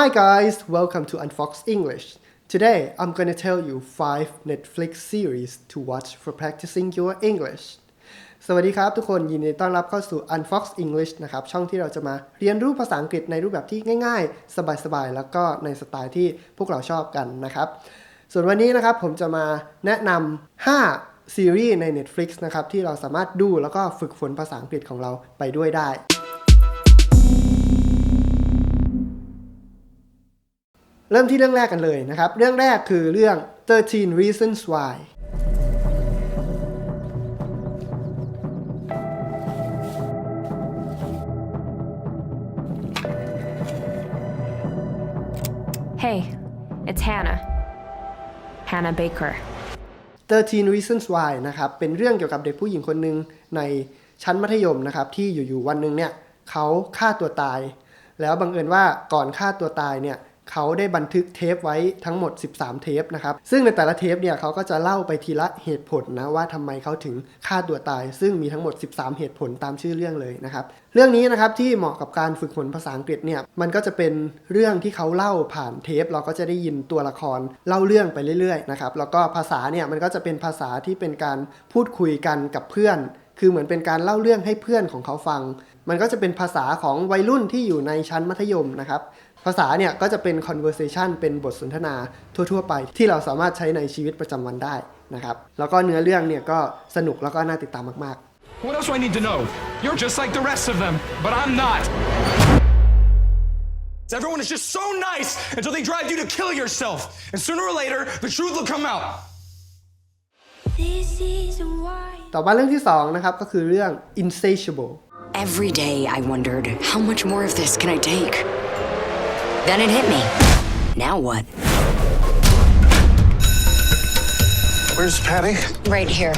Hi guys, welcome to Unfox English. Today I'm going to tell you 5 Netflix series to watch for practicing your English. สวัสดีครับทุกคนยินดีต้อนรับเข้าสู่ Unfox English นะครับ ช่องที่เราจะมาเรียนรู้ภาษาอังกฤษในรูปแบบที่ง่าย ๆ สบายๆ แล้วก็ในสไตล์ที่พวกเราชอบกันนะครับ ส่วนวันนี้นะครับผมจะมาแนะนำ5ซีรีส์ใน Netflix นะครับที่เราสามารถดูแล้วก็ฝึกฝนภาษาอังกฤษของเราไปด้วยได้ เริ่มที่เรื่องแรกกันเลยนะครับ เรื่องแรกคือเรื่อง 13 Reasons Why Hey, it's Hannah. Hannah Baker. 13 Reasons Why นะครับ เป็นเรื่องเกี่ยวกับเด็กผู้หญิงคนหนึ่งในชั้นมัธยมนะครับ ที่อยู่ๆวันหนึ่งเนี่ยเขาฆ่าตัวตาย แล้วบังเอิญว่าก่อนฆ่าตัวตายเนี่ย เขาได้บันทึกเทปไว้ทั้งหมด 13 เทปนะครับ ซึ่งในแต่ละเทปเนี่ยเขาก็จะเล่าไปทีละเหตุผลนะว่าทำไมเขาถึงฆ่าตัวตาย ซึ่งมีทั้งหมด 13 เหตุผลตามชื่อเรื่องเลยนะครับ เรื่องนี้นะครับที่เหมาะกับการฝึกฝนภาษาอังกฤษเนี่ยมันก็จะเป็นเรื่องที่เขาเล่าผ่านเทป เราก็จะได้ยินตัวละครเล่าเรื่องไปเรื่อยๆนะครับแล้วก็ภาษาเนี่ยมันก็จะเป็นภาษาที่เป็นการพูดคุยกันกับเพื่อนคือเหมือนเป็นการเล่าเรื่องให้เพื่อนของเขาฟัง มันก็จะเป็นภาษาของวัยรุ่นที่อยู่ในชั้นมัธยมนะครับ ภาษาเนี่ยก็จะเป็น conversation เป็นบทสนทนาทั่ว ๆ ไป ที่เราสามารถใช้ในชีวิตประจำวันได้นะครับ แล้วก็เนื้อเรื่องเนี่ยก็สนุกแล้วก็น่าติดตามมาก ๆ What else do I need to know? You're just like the rest of them, but I'm not. Everyone is just so nice until they drive you to kill yourself. And sooner or later, the truth will come out. This is why ต่อมาเรื่องที่สองนะครับก็คือเรื่อง insatiable Every day I wondered, how much more of this can I take? Then it hit me. Now what? Where's Patty? Right here.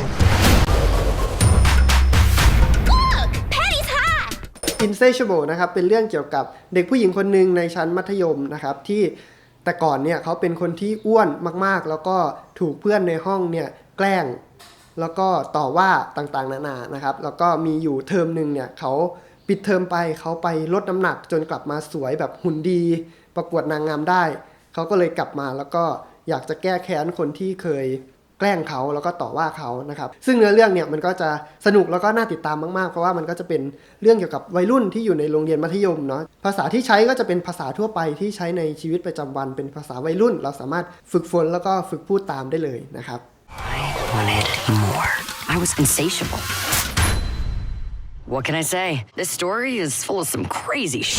Look! Patty's hot! insatiable นะครับ เป็นเรื่องเกี่ยวกับเด็กผู้หญิงคนหนึ่งในชั้นมัธยมนะครับ ที่แต่ก่อนเนี่ยเขาเป็นคนที่อ้วนมากๆ แล้วก็ถูกเพื่อนในห้องเนี่ยแกล้ง แล้วก็ต่อว่าต่างๆนานานะครับ แล้วก็มีอยู่เทอมหนึ่งเนี่ยเขาปิดเทอมไปเขาไปลดน้ำหนักจนกลับมาสวยแบบหุ่นดี ประกวดนางงามได้ เขาก็เลยกลับมาแล้วก็อยากจะแก้แค้นคนที่เคยแกล้งเขาแล้วก็ต่อว่าเขานะครับ ซึ่งเนื้อเรื่องเนี่ยมันก็จะสนุกแล้วก็น่าติดตามมากๆ เพราะว่ามันก็จะเป็นเรื่องเกี่ยวกับวัยรุ่นที่อยู่ในโรงเรียนมัธยมเนาะ ภาษาที่ใช้ก็จะเป็นภาษาทั่วไปที่ใช้ในชีวิตประจำวัน เป็นภาษาวัยรุ่น เราสามารถฝึกฝนแล้วก็ฝึกพูดตามได้เลยนะครับ wanted more. I was insatiable. What can I say? This story is full of some crazy sh.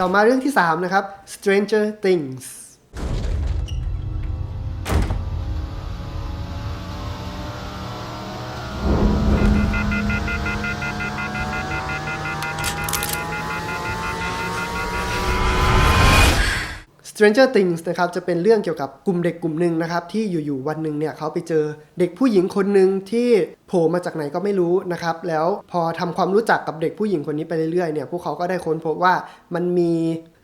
ต่อมาเรื่องที่3นะครับ Stranger Things 'Stranger Things นะครับจะเป็นเรื่องเกี่ยวกับกลุ่มเด็กกลุ่มหนึ่งนะครับที่อยู่ๆวันหนึ่งเนี่ยเขาไปเจอเด็กผู้หญิงคนหนึ่งที่โผล่มาจากไหนก็ไม่รู้นะครับแล้วพอทำความรู้จักกับเด็กผู้หญิงคนนี้ไปเรื่อยๆเนี่ยพวกเขาก็ได้ค้นพบว่ามันมี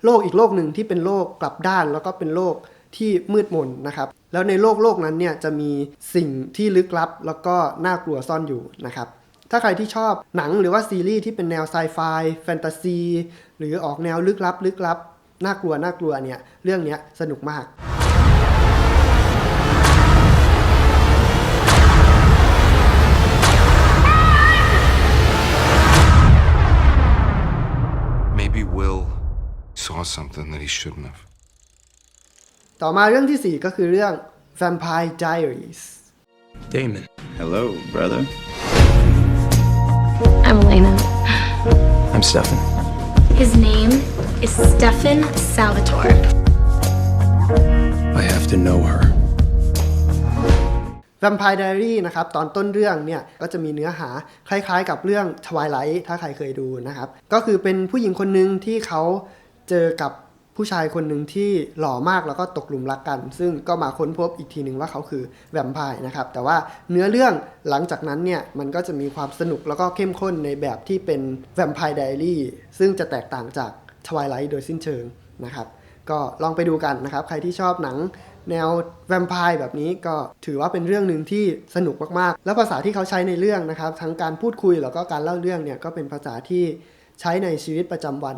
โลกอีกโลกหนึ่งที่เป็นโลกกลับด้านแล้วก็เป็นโลกที่มืดมนนะครับแล้วในโลกโลกนั้นเนี่ยจะมีสิ่งที่ลึกลับ แล้วก็น่ากลัวซ่อนอยู่นะครับถ้าใครที่ชอบหนังหรือว่าซีรีส์ที่เป็นแนวไซไฟแฟนตาซีหรือออกแนวลึกลับลึกลับ น่ากลัวน่ากลัวเนี่ยเรื่องเนี้ยสนุกมาก Maybe Will saw something that he shouldn't have. ต่อมาเรื่องที่ 4 ก็คือเรื่อง Vampire Diaries Damon. Hello, brother. I'm Elena. I'm Stefan. His name is Stefan Salvatore. I have to know her. Vampire Diary นะครับ ตอนต้นเรื่องเนี่ย ก็จะมีเนื้อหาคล้ายๆกับเรื่อง Twilight ถ้าใครเคยดูนะครับ ก็คือเป็นผู้หญิงคนหนึ่งที่เขาเจอกับ ผู้ชายคนหนึ่งที่หล่อมากแล้วก็ตกหลุมรักกัน ซึ่งก็มาค้นพบอีกทีหนึ่งว่าเขาคือแวมไพร์นะครับ แต่ว่าเนื้อเรื่องหลังจากนั้นเนี่ย มันก็จะมีความสนุกแล้วก็เข้มข้นในแบบที่เป็น Vampire Diary ซึ่งจะแตกต่างจาก Twilight โดยสิ้นเชิงนะครับ ก็ลองไปดูกันนะครับ ใครที่ชอบหนังแนวแวมไพร์แบบนี้ก็ถือว่าเป็นเรื่องหนึ่งที่สนุกมากๆ แล้วภาษาที่เขาใช้ในเรื่องนะครับ ทั้งการพูดคุยแล้วก็การเล่าเรื่องเนี่ยก็เป็นภาษาที่ใช้ในชีวิตประจำวัน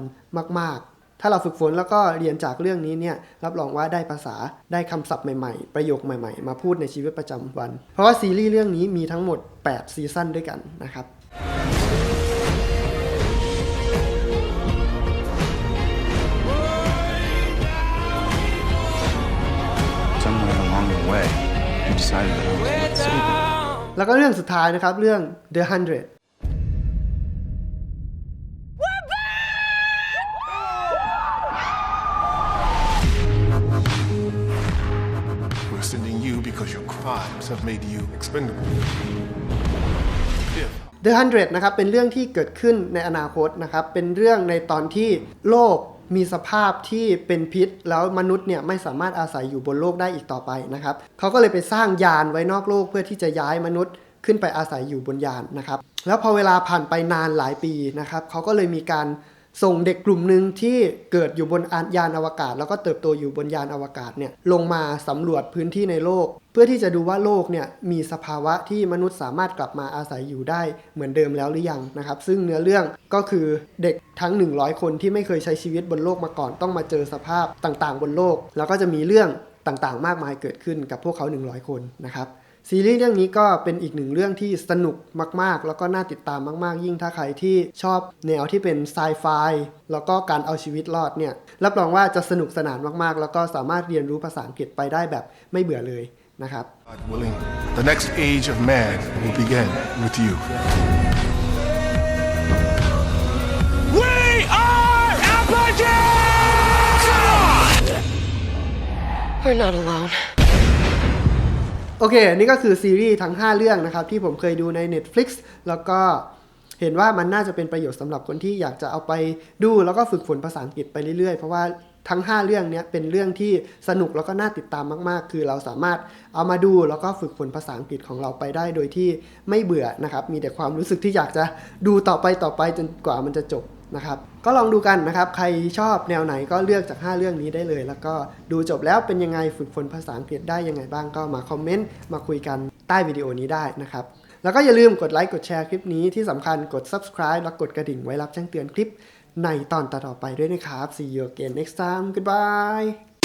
มาก ๆ ถ้าเราฝึกฝนแล้วก็เรียนจากเรื่องนี้เนี่ยรับรองว่าได้ภาษาได้คำศัพท์ใหม่ๆ ประโยคใหม่ๆ มาพูดในชีวิตประจำวัน เพราะว่าซีรีส์เรื่องนี้มีทั้งหมด 8 ซีซั่นด้วยกันนะครับ Somewhere along the way, you decided that I was worth saving. แล้วก็เรื่องสุดท้ายนะครับเรื่อง The Hundred crimes have made you expendable. If The Hundred นะครับ เป็นเรื่องที่เกิดขึ้นในอนาคตนะครับ เป็นเรื่องในตอนที่โลกมีสภาพที่เป็นพิษ แล้วมนุษย์เนี่ยไม่สามารถอาศัยอยู่บนโลกได้อีกต่อไปนะครับ เขาก็เลยไปสร้างยานไว้นอกโลกเพื่อที่จะย้ายมนุษย์ขึ้นไปอาศัยอยู่บนยานนะครับ แล้วพอเวลาผ่านไปนานหลายปีนะครับ เขาก็เลยมีการส่งเด็กกลุ่มหนึ่งที่เกิดอยู่บนยานอวกาศ แล้วก็เติบโตอยู่บนยานอวกาศเนี่ยลงมาสำรวจพื้นที่ในโลก พื่อที่จะดูว่าโลกเนี่ยมีสภาวะที่มนุษย์สามารถกลับมาอาศัยอยู่ได้เหมือนเดิมแล้วหรือยังนะครับ ซึ่งเนื้อเรื่องก็คือเด็กทั้ง 100 คนที่ไม่เคยใช้ชีวิตบนโลกมาก่อนต้องมาเจอสภาพต่างๆ บนโลก แล้วก็จะมีเรื่องต่างๆ มากมายเกิดขึ้นกับพวกเขา 100 คนนะครับซีรีส์เรื่องนี้ก็เป็นอีกหนึ่งเรื่องที่สนุกมาก ๆ แล้วก็น่าติดตามมาก ๆ ยิ่งถ้าใครที่ชอบแนวที่เป็นไซไฟแล้วก็การเอาชีวิตรอดเนี่ย รับรองว่าจะสนุกสนานมาก ๆ แล้วก็สามารถเรียนรู้ภาษาอังกฤษไปได้แบบไม่เบื่อเลย นะครับ God willing, the next age of man will begin with you. We are Apogee! We're not alone. โอเค นี่ก็คือซีรีส์ทั้ง 5 เรื่องนะครับ ที่ผมเคยดูใน Netflix แล้วก็เห็นว่ามันน่าจะเป็นประโยชน์สำหรับคนที่อยากจะเอาไปดูแล้วก็ฝึกฝนภาษาอังกฤษไปเรื่อยๆ เพราะว่า ทั้ง 5 เรื่องนี้เป็นเรื่องที่สนุกแล้วก็น่าติดตามมาก ๆ คือเราสามารถเอามาดูแล้วก็ฝึกฝนภาษาอังกฤษของเราไปได้โดยที่ไม่เบื่อนะครับ มีแต่ความรู้สึกที่อยากจะดูต่อไปต่อไปจนกว่ามันจะจบนะครับก็ลองดูกันนะครับ ใครชอบแนวไหนก็เลือกจาก 5 เรื่องนี้ได้เลย แล้วก็ดูจบแล้วเป็นยังไงฝึกฝนภาษาอังกฤษได้ยังไงบ้างก็มาคอมเมนต์มาคุยกันใต้วิดีโอนี้ได้นะครับแล้วก็อย่าลืมกดไลค์กดแชร์คลิปนี้ที่สำคัญกด subscribe แล้วกดกระดิ่งไว้รับแจ้งเตือนคลิป ในตอนต่อๆไปด้วยนะครับ see you again next time goodbye